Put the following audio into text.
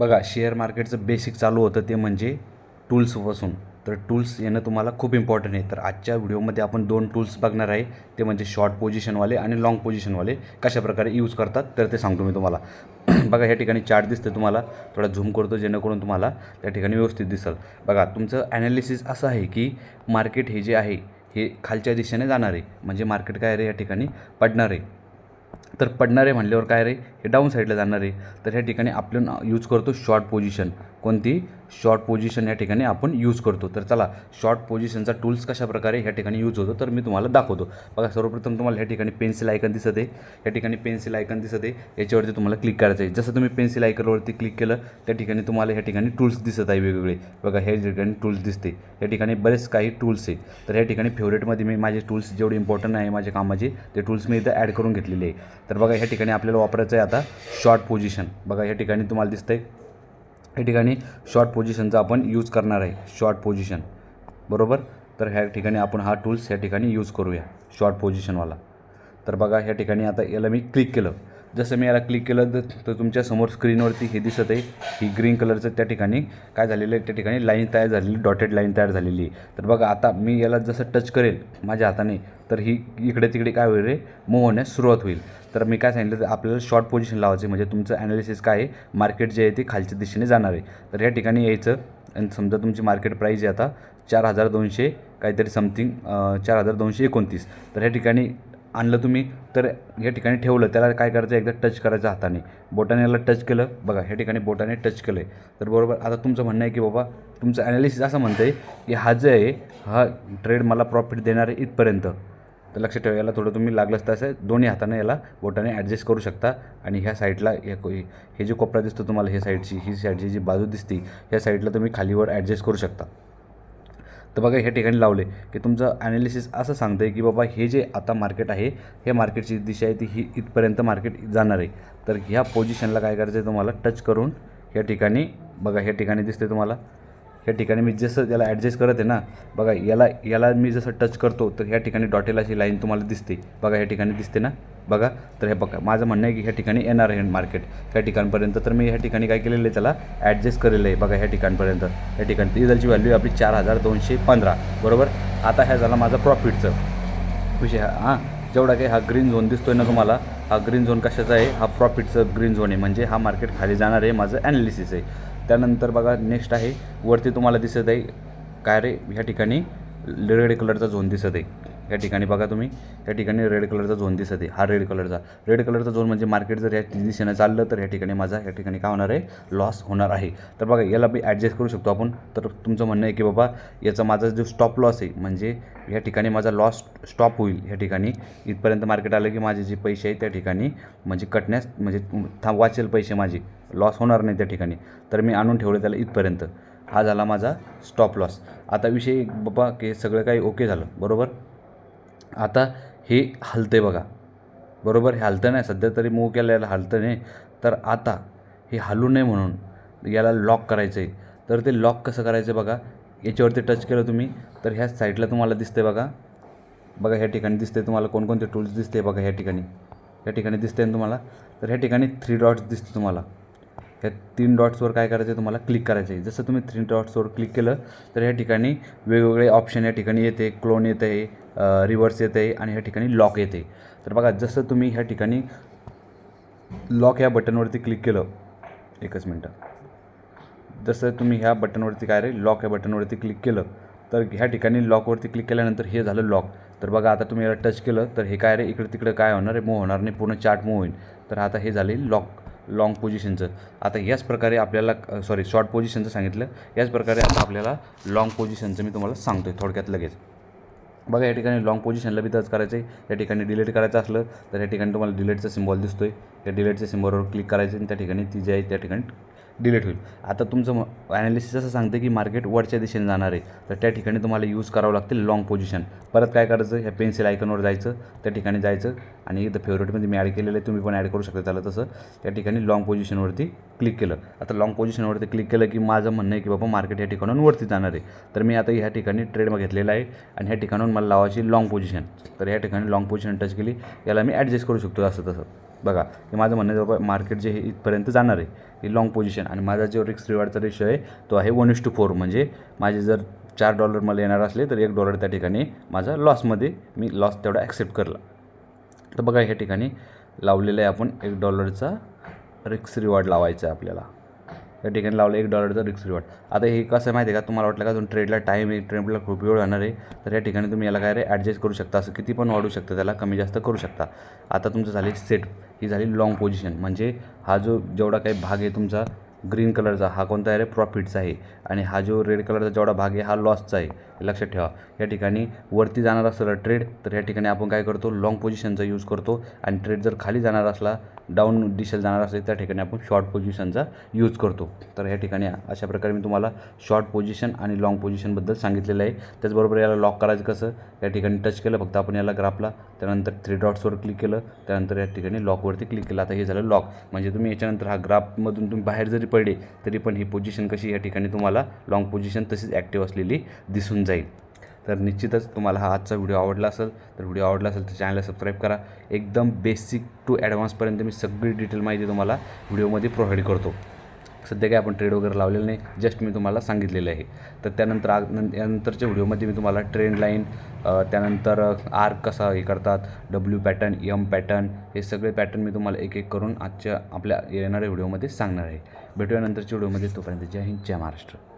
बघा शेअर मार्केटचं बेसिक चालू होतं ते म्हणजे टूल्सपासून तर टूल्स येणं तुम्हाला खूप इम्पॉर्टंट आहे. तर आजच्या व्हिडिओमध्ये आपण दोन टूल्स बघणार आहे. ते म्हणजे शॉर्ट पोझिशनवाले आणि लाँग पोझिशनवाले कशाप्रकारे यूज करतात तर ते सांगतो मी तुम्हाला. बघा ह्या ठिकाणी चार्ट दिसतं तुम्हाला. थोडा झूम करतो जेणेकरून तुम्हाला त्या ठिकाणी व्यवस्थित दिसेल. बघा तुमचं ॲनालिसिस असं आहे की मार्केट हे जे आहे हे खालच्या दिशेने जाणार आहे. म्हणजे मार्केट काय रे या ठिकाणी पडणार आहे. तर पडणारे म्हणल्यावर काय रे? हे डाऊन साईडला जाणार आहे. तर ह्या ठिकाणी आपण यूज करतो शॉर्ट पोझिशन कोणती शॉर्ट पोझिशन या ठिकाणी आपण यूज करतो. तर चला शॉर्ट पोझिशनचा टूल्स कशा प्रकारे ह्या ठिकाणी यूज होतो तर मी तुम्हाला दाखवतो. बघा सर्वप्रथम तुम्हाला ह्या ठिकाणी पेन्सिल आयकन दिसत. आहे या ठिकाणी पेन्सिल आयकन दिसत. आहे याच्यावरती तुम्हाला क्लिक करायचं आहे. जसं तुम्ही पेन्सिल आयकनवरती क्लिक केलं त्या ठिकाणी तुम्हाला ह्या ठिकाणी टूल्स दिसत आहे वेगवेगळे. बघा ह्या ठिकाणी टूल्स दिसते. या ठिकाणी बरेच काही टूल्स आहे. तर ह्या ठिकाणी फेवरेटमध्ये मी माझे टूल्स जेवढे इम्पॉर्टंट आहे माझ्या कामाचे ते टूल्स मी इथं ॲड करून घेतलेले आहे. तर बघा ह्या ठिकाणी आपल्याला वापरायचं आहे आता शॉर्ट पोझिशन. बघा ह्या ठिकाणी तुम्हाला दिसतं आहे या ठिकाणी शॉर्ट पोझिशनचा आपण यूज करणार आहे. शॉर्ट पोझिशन बरोबर? तर ह्या ठिकाणी आपण हा टूल्स ह्या ठिकाणी यूज करूया. शॉर्ट पोझिशनवाला तर बघा ह्या ठिकाणी आता याला मी क्लिक केलं. जसं मी याला क्लिक केलं तर तर तुमच्यासमोर स्क्रीनवरती हे दिसत आहे. ही ग्रीन कलरचं त्या ठिकाणी काय झालेलं आहे? त्या ठिकाणी लाईन तयार झालेली डॉटेड लाईन तयार झालेली आहे. तर बघा आता मी याला जसं टच करेल माझ्या हाताने तर ही इकडे तिकडे काय होईल रे? मूव होण्यास सुरुवात होईल. तर मी काय सांगितलं तर आपल्याला शॉर्ट पोझिशन लावायचं म्हणजे तुमचं ॲनालिसिस काय आहे? मार्केट जे आहे ते खालच्या दिशेने जाणार आहे. तर या ठिकाणी यायचं. आणि समजा तुमची मार्केट प्राईज आहे आता चार हजार दोनशे काहीतरी समथिंग चार हजार दोनशे एकोणतीस. तर ह्या ठिकाणी आणलं तुम्ही. तर या ठिकाणी ठेवलं. त्याला काय करायचं? एकदा टच करायचं हाताने. बोटाने याला टच केलं. बघा ह्या ठिकाणी बोटाने टच केलं आहे तर बरोबर आता तुमचं म्हणणं आहे की बाबा तुमचं ॲनालिसिस असं म्हणतं आहे की हा जे आहे हा ट्रेड मला प्रॉफिट देणार आहे इथपर्यंत. तर लक्ष ठेवा याला थोडं तुम्ही लागलंच असं दोन्ही हाताने याला बोटाने ॲडजस्ट करू शकता. आणि ह्या साईडला हे हे जे कोपरा दिसतो तुम्हाला हे साईडची ही साईडची जी बाजू दिसते ह्या साईडला तुम्ही खालीवर ॲडजस्ट करू शकता. तर बघा ह्या ठिकाणी लावले की तुमचं ॲनालिसिस असं सांगतं आहे की बाबा हे जे आता मार्केट आहे हे मार्केटची दिशा आहे ती ही इथपर्यंत मार्केट जाणार आहे. तर ह्या पोझिशनला काय करायचं आहे तुम्हाला? टच करून ह्या ठिकाणी बघा ह्या ठिकाणी दिसते तुम्हाला. ह्या ठिकाणी मी जसं त्याला ॲडजस्ट करत आहे ना बघा याला याला मी जसं टच करतो तर ह्या ठिकाणी डॉटेल अशी लाईन तुम्हाला दिसते. बघा ह्या ठिकाणी दिसते ना? बघा तर हे बघा माझं म्हणणं आहे की ह्या ठिकाणी येणार आहे मार्केट ह्या ठिकाणपर्यंत तर मी ह्या ठिकाणी काय केलेलं आहे त्याला ॲडजस्ट केलेलं आहे बघा ह्या ठिकाणपर्यंत. ह्या ठिकाणी इथलची व्हॅल्यू आपली चार हजार दोनशे पंधरा बरोबर? आता ह्या झाला माझा प्रॉफिटचं विषय हा हां जेवढा काही हा ग्रीन झोन दिसतोय ना तुम्हाला हा ग्रीन झोन कशाचा आहे? हा प्रॉफिटचं ग्रीन झोन आहे. म्हणजे हा मार्केट खाली जाणार आहे माझं ॲनालिसिस आहे. त्यानंतर बघा नेक्स्ट आहे वरती तुम्हाला दिसत आहे काय रे? ह्या ठिकाणी रेड कलरचा झोन दिसत आहे. या ठिकाणी बघा तुम्ही त्या ठिकाणी रेड कलरचा झोन दिसत आहे. हा रेड कलरचा रेड कलरचा झोन म्हणजे मार्केट जर या दिशेनं चाललं तर या ठिकाणी माझा या ठिकाणी काय होणार आहे? लॉस होणार आहे. तर बघा याला मी ॲडजस्ट करू शकतो आपण. तर तुमचं म्हणणं आहे की बाबा याचा माझा जो स्टॉप लॉस आहे म्हणजे या ठिकाणी माझा लॉस स्टॉप होईल. ह्या ठिकाणी इथपर्यंत मार्केट आलं की माझे जे पैसे आहेत त्या ठिकाणी म्हणजे कटण्यास म्हणजे थांब वाचेल पैसे माझे. लॉस होणार नाही त्या ठिकाणी. तर मी आणून ठेवलं त्याला इथपर्यंत. हा झाला माझा स्टॉप लॉस आता विषय बाबा की सगळं काही ओके झालं. बरोबर? आता हे हलते आहे बघा. बरोबर? हे हलतं नाही. सध्या तरी मूव केलं याला हलतं नाही. तर आता हे हलू नये म्हणून याला लॉक करायचं आहे तर ते लॉक कसं करायचं बघा? याच्यावरती टच केलं तुम्ही तर ह्या साईडला तुम्हाला दिसते बघा. बघा ह्या ठिकाणी दिसते तुम्हाला कोणकोणते टूल्स दिसते बघा ह्या ठिकाणी. ह्या ठिकाणी दिसते ना तुम्हाला? तर ह्या ठिकाणी थ्री डॉट्स दिसते तुम्हाला. ह्या तीन डॉट्सवर काय करायचं आहे तुम्हाला क्लिक करायचं आहे जसं तुम्ही थ्री डॉट्सवर क्लिक केलं तर ह्या ठिकाणी वेगवेगळे ऑप्शन या ठिकाणी येते. क्लोन येतं आहे रिव्हर्स येत आहे आणि ह्या ठिकाणी लॉक येते. तर बघा जसं तुम्ही ह्या ठिकाणी लॉक ह्या बटनवरती क्लिक केलं एकच मिनटं. जसं तुम्ही ह्या बटनवरती काय रे लॉक ह्या बटनवरती क्लिक केलं तर ह्या ठिकाणी लॉकवरती क्लिक केल्यानंतर हे झालं लॉक तर बघा आता तुम्ही याला टच केलं तर हे काय रे इकडे तिकडे काय होणार आहे मूव होणार नाही पूर्ण चार्ट मूव होईल. तर आता हे झाले लॉक लाँग पोझिशनचं आता याच प्रकारे आपल्याला सॉरी शॉर्ट पोझिशनचं सांगितलं. याच प्रकारे आता आपल्याला लॉंग पोझिशनचं मी तुम्हाला सांगतो आहे थोडक्यात लगेच. बघा या ठिकाणी लॉंग पोझिशनला बी तच करायचं आहे या ठिकाणी डिलीट करायचं असलं तर या ठिकाणी तुम्हाला डिलीटचा सिम्बॉल दिसतो आहे त्या डिलीटच्या सिम्बॉलवर क्लिक करायचं आणि त्या ठिकाणी ती जी आहे त्या ठिकाणी डिलीट होईल. आता तुमचं ॲनालिसिस असं सांगते की मार्केट वरच्या दिशेने जाणार आहे. तर त्या ठिकाणी तुम्हाला यूज करावं लागतील लॉंग पोझिशन परत काय करायचं? ह्या पेन्सिल आयकनवर जायचं त्या ठिकाणी जायचं आणि इथं फेवरेटमध्ये मी ॲड केलेलं आहे तुम्ही पण ॲड करू शकता त्याला तसं. त्या ठिकाणी लॉंग पोझिशनवरती क्लिक केलं. आता लॉंग पोझिशनवरती क्लिक केलं की माझं म्हणणं आहे की बाबा मार्केट या ठिकाणून वरती जाणार आहे. तर मी आता ह्या ठिकाणी ट्रेड घेतलेला आहे आणि ह्या ठिकाणून मला लावायची लॉंग पोझिशन तर ह्या ठिकाणी लॉंग पोझिशन टच केली याला मी ॲडजस्ट करू शकतो असं तसं. बघा हे माझं म्हणणं आहे बाबा मार्केट जे हे इथपर्यंत जाणार आहे ही लाँग पोझिशन आणि माझा जो रिक्स रिवार्डचा रेशो आहे तो आहे वन इस टू फोर म्हणजे माझे जर चार डॉलर मला येणार असले तर एक डॉलर त्या ठिकाणी माझा लॉसमध्ये मी लॉस तेवढा ॲक्सेप्ट करला. तर बघा ह्या ठिकाणी लावलेलं आहे आपण एक डॉलरचा रिक्स रिवॉर्ड लावायचा आहे आपल्याला. या ठिकाणी लावलं एक डॉलरचा रिक्स रिवॉर्ड आता हे कसं आहे माहिती आहे का? तुम्हाला वाटलं का अजून ट्रेडला टाईम आहे ट्रेडला खूप वेळ होणार आहे. तर या ठिकाणी तुम्ही याला काय रे ॲडजस्ट करू शकता. असं किती पण वाढू शकता त्याला कमी जास्त करू शकता. आता तुमचं झाली सेट ही झाली लाँग पोझिशन म्हणजे हा जो जेवढा काही भाग आहे तुमचा ग्रीन कलरचा हा कोणता आहे रे? प्रॉफिटचा आहे. आणि हा जो रेड कलरचा जेवढा भाग आहे हा लॉसचा आहे. हे लक्षात ठेवा. या ठिकाणी वरती जाणार असलं ट्रेड तर या ठिकाणी आपण काय करतो? लाँग पोझिशनचा यूज करतो. आणि ट्रेड जर खाली जाणार असला डाऊन दिशेला जाणार असेल त्या ठिकाणी आपण शॉर्ट पोझिशनचा यूज करतो. तर या ठिकाणी अशा प्रकारे मी तुम्हाला शॉर्ट पोझिशन आणि लॉंग पोझिशनबद्दल सांगितलेलं आहे. त्याचबरोबर याला लॉक करायचं कसं? या ठिकाणी टच केलं फक्त आपण याला ग्राफला त्यानंतर थ्री डॉट्सवर क्लिक केलं त्यानंतर या ठिकाणी लॉकवरती क्लिक केलं. आता हे झालं लॉक म्हणजे तुम्ही याच्यानंतर हा ग्राफमधून तुम्ही बाहेर जरी पडले तरी पण ही पोझिशन कशी या ठिकाणी तुम्हाला लाँग पोझिशन तशीच ॲक्टिव्ह असलेली दिसून जाईल. तर निश्चितच तुम्हाला हा आजचा व्हिडिओ आवडला असेल तर व्हिडिओ आवडला असेल तर चॅनलला सबस्क्राईब करा. एकदम बेसिक टू ॲडव्हान्सपर्यंत मी सगळी डिटेल माहिती तुम्हाला व्हिडिओमध्ये प्रोव्हाइड करतो. सध्या काय आपण ट्रेड वगैरे लावलेलं नाही जस्ट मी तुम्हाला सांगितलेलं आहे. तर त्यानंतर आग यानंतरच्या व्हिडिओमध्ये मी तुम्हाला ट्रेंड लाईन त्यानंतर आर्क कसा हे करतात डब्ल्यू पॅटर्न यम पॅटर्न हे सगळे पॅटर्न मी तुम्हाला एक एक करून आजच्या आपल्या येणाऱ्या व्हिडिओमध्ये सांगणार आहे. भेटूया नंतरच्या व्हिडिओमध्ये. तोपर्यंत जय हिंद जय महाराष्ट्र.